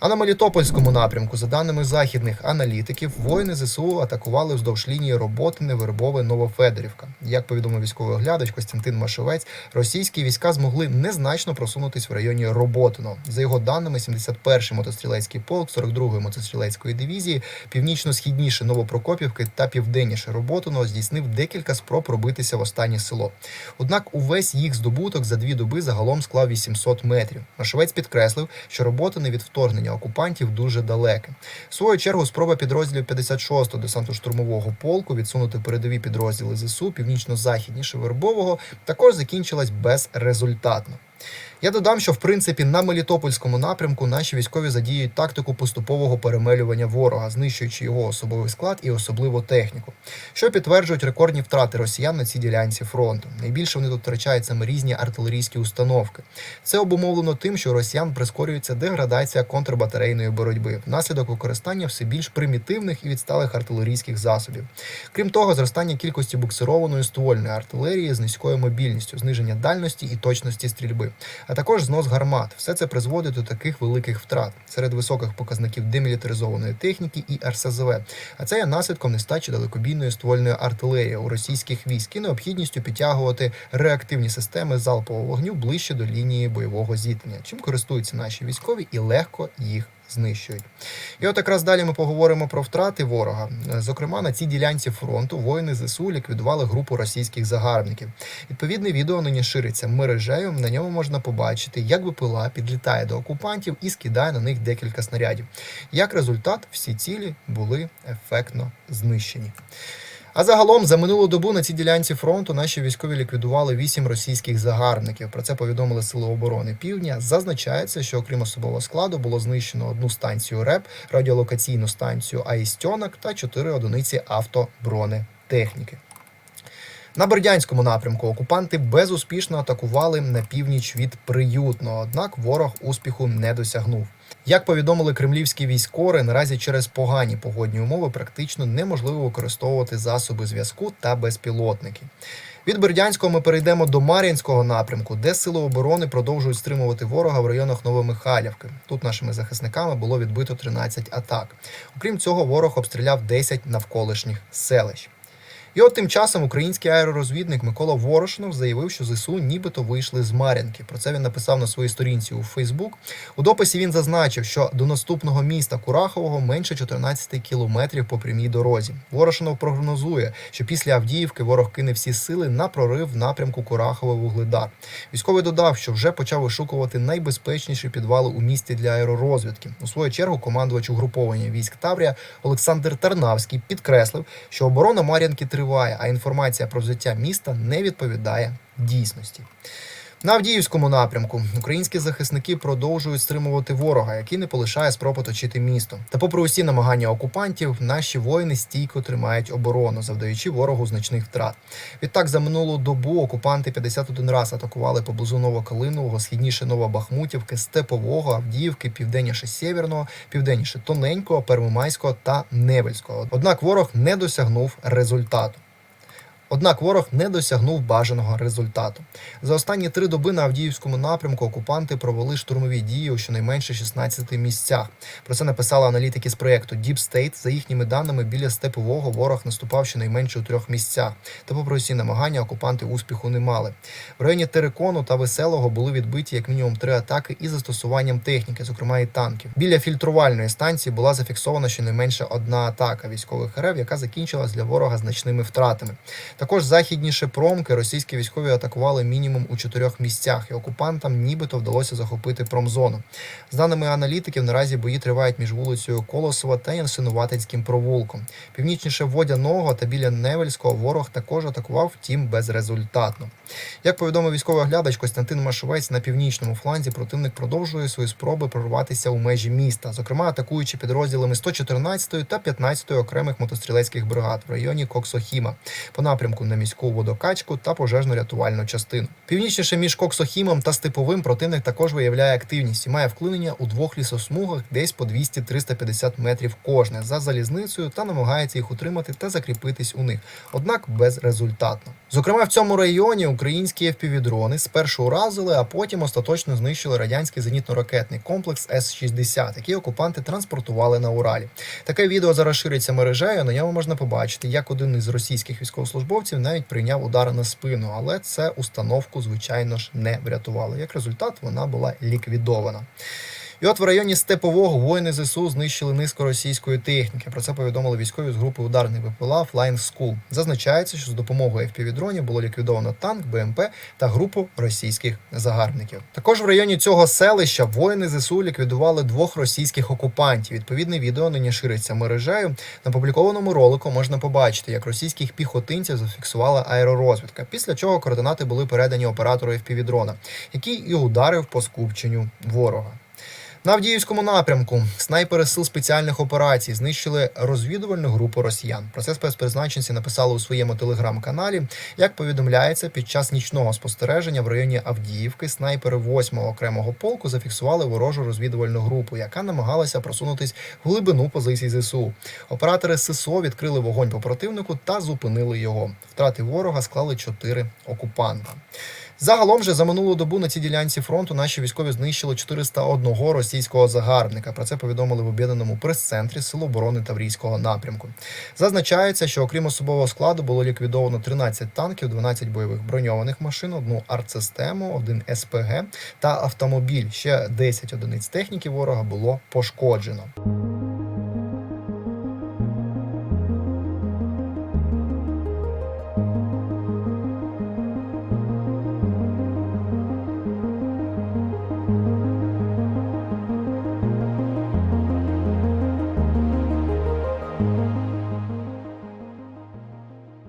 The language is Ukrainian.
А на Мелітопольському напрямку, за даними західних аналітиків, воїни ЗСУ атакували вздовж лінії Роботине, Вербове, Новофедорівка. Як повідомив військовий оглядач Костянтин Машевець, російські війська змогли незначно просунутись в районі Роботино. За його даними, 71-й мотострілецький полк 42-ї мотострілецької дивізії, північно-східніше Новопрокопівки та південніше Роботино здійснив декілька спроб пробитися в останнє село. Однак увесь їх здобуток за дві доби загалом склав 800 метрів. Машевець підкреслив, що роботи від вторгнення окупантів дуже далеке. В свою чергу спроба підрозділів 56-го десантно-штурмового полку відсунути передові підрозділи ЗСУ північно-західніше Вербового також закінчилась безрезультатно. Я додам, що в принципі на Мелітопольському напрямку наші військові задіють тактику поступового перемелювання ворога, знищуючи його особовий склад і особливо техніку, що підтверджують рекордні втрати росіян на цій ділянці фронту. Найбільше вони тут втрачають саме різні артилерійські установки. Це обумовлено тим, що росіян прискорюється деградація контрбатарейної боротьби внаслідок використання все більш примітивних і відсталих артилерійських засобів. Крім того, зростання кількості буксированої ствольної артилерії з низькою мобільністю, зниження дальності і точності стрільби, а також знос гармат. Все це призводить до таких великих втрат серед високих показників демілітаризованої техніки і РСЗВ. А це є наслідком нестачі далекобійної ствольної артилерії у російських військ і необхідністю підтягувати реактивні системи залпового вогню ближче до лінії бойового зіткнення, чим користуються наші військові і легко їх знищують. І от якраз далі ми поговоримо про втрати ворога. Зокрема, на цій ділянці фронту воїни ЗСУ ліквідували групу російських загарбників. Відповідне відео нині шириться мережею. На ньому можна побачити, як БПЛА підлітає до окупантів і скидає на них декілька снарядів. Як результат, всі цілі були ефектно знищені. А загалом за минулу добу на цій ділянці фронту наші військові ліквідували вісім російських загарбників. Про це повідомили Сили оборони Півдня. Зазначається, що окрім особового складу було знищено одну станцію РЕП, радіолокаційну станцію Аїстьонок та чотири одиниці автобронетехніки. На Бердянському напрямку окупанти безуспішно атакували на північ від Приютного, однак ворог успіху не досягнув. Як повідомили кремлівські військори, наразі через погані погодні умови практично неможливо використовувати засоби зв'язку та безпілотники. Від Бердянського ми перейдемо до Мар'їнського напрямку, де сили оборони продовжують стримувати ворога в районах Новомихайлівки. Тут нашими захисниками було відбито 13 атак. Окрім цього, ворог обстріляв 10 навколишніх селищ. І от тим часом український аеророзвідник Микола Ворошнов заявив, що ЗСУ нібито вийшли з Мар'їнки. Про це він написав на своїй сторінці у Фейсбук. У дописі він зазначив, що до наступного міста Курахового менше 14 кілометрів по прямій дорозі. Ворошнов прогнозує, що після Авдіївки ворог кине всі сили на прорив в напрямку Курахове Вугледар. Військовий додав, що вже почав вишукувати найбезпечніші підвали у місті для аеророзвідки. У свою чергу командувач угруповання військ Таврія Олександр Тарнавський підкреслив, що оборона Мар'їнки триває, а інформація про взяття міста не відповідає дійсності. На Авдіївському напрямку українські захисники продовжують стримувати ворога, який не полишає спроб оточити місто. Та, попри усі намагання окупантів, наші воїни стійко тримають оборону, завдаючи ворогу значних втрат. Відтак, за минулу добу окупанти 51 раз атакували поблизу Новокалинового, східніше Новобахмутівки, Степового, Авдіївки, південніше Сєвєрного, південніше Тоненького, Первомайського та Невельського. Однак ворог не досягнув результату. Однак ворог не досягнув бажаного результату. За останні три доби на Авдіївському напрямку окупанти провели штурмові дії у щонайменше 16 місцях. Про це написали аналітики з проєкту Deep State. За їхніми даними, біля степового ворог наступав щонайменше у трьох місцях. Та, попри усі намагання, окупанти успіху не мали. В районі Терекону та Веселого були відбиті як мінімум три атаки із застосуванням техніки, зокрема і танків. Біля фільтрувальної станції була зафіксована щонайменше одна атака військових РФ, яка закінчилась для ворога значними втратами. Також західніше промки російські військові атакували мінімум у чотирьох місцях, і окупантам нібито вдалося захопити промзону. За даними аналітиків, наразі бої тривають між вулицею Колосова та Янсинуватинським провулком. Північніше Водяного та біля Невельського ворог також атакував, втім безрезультатно. Як повідомив військовий оглядач Костянтин Машовець, на північному фланзі противник продовжує свої спроби прорватися у межі міста, зокрема атакуючи підрозділами 114 та 15 окремих мотострілецьких бригад в районі Коксохіма. По напрямку напрямку на міську водокачку та пожежно-рятувальну частину. Північніше між Коксохімом та Степовим противник також виявляє активність і має вклинення у двох лісосмугах десь по 200-350 метрів кожне за залізницею та намагається їх утримати та закріпитись у них, однак безрезультатно. Зокрема, в цьому районі українські FPV-дрони спершу уразили, а потім остаточно знищили радянський зенітно-ракетний комплекс С-60, який окупанти транспортували на Уралі. Таке відео зараз шириться мережею. На ньому можна побачити, як один із російських військовослужбовців навіть прийняв удар на спину, але це установку, звичайно ж, не врятувало. Як результат, вона була ліквідована. І от в районі Степового воїни ЗСУ знищили низку російської техніки. Про це повідомили військові з групи ударних БПЛА Flying School. Зазначається, що з допомогою FPV-дронів було ліквідовано танк, БМП та групу російських загарбників. Також в районі цього селища воїни ЗСУ ліквідували двох російських окупантів. Відповідне відео нині шириться мережею. На публікованому ролику можна побачити, як російських піхотинців зафіксувала аеророзвідка. Після чого координати були передані оператору FPV-дрона, який і ударив по скупченню ворога. На Авдіївському напрямку снайпери сил спеціальних операцій знищили розвідувальну групу росіян. Про це спецпризначенці написали у своєму телеграм-каналі. Як повідомляється, під час нічного спостереження в районі Авдіївки снайпери 8-го окремого полку зафіксували ворожу розвідувальну групу, яка намагалася просунутись в глибину позицій ЗСУ. Оператори ССО відкрили вогонь по противнику та зупинили його. Втрати ворога склали 4 окупанта. Загалом же за минулу добу на цій ділянці фронту наші військові знищили 401 російського загарбника. Про це повідомили в об'єднаному прес-центрі Сил оборони Таврійського напрямку. Зазначається, що окрім особового складу було ліквідовано 13 танків, 12 бойових броньованих машин, одну артсистему, один СПГ та автомобіль. Ще 10 одиниць техніки ворога було пошкоджено.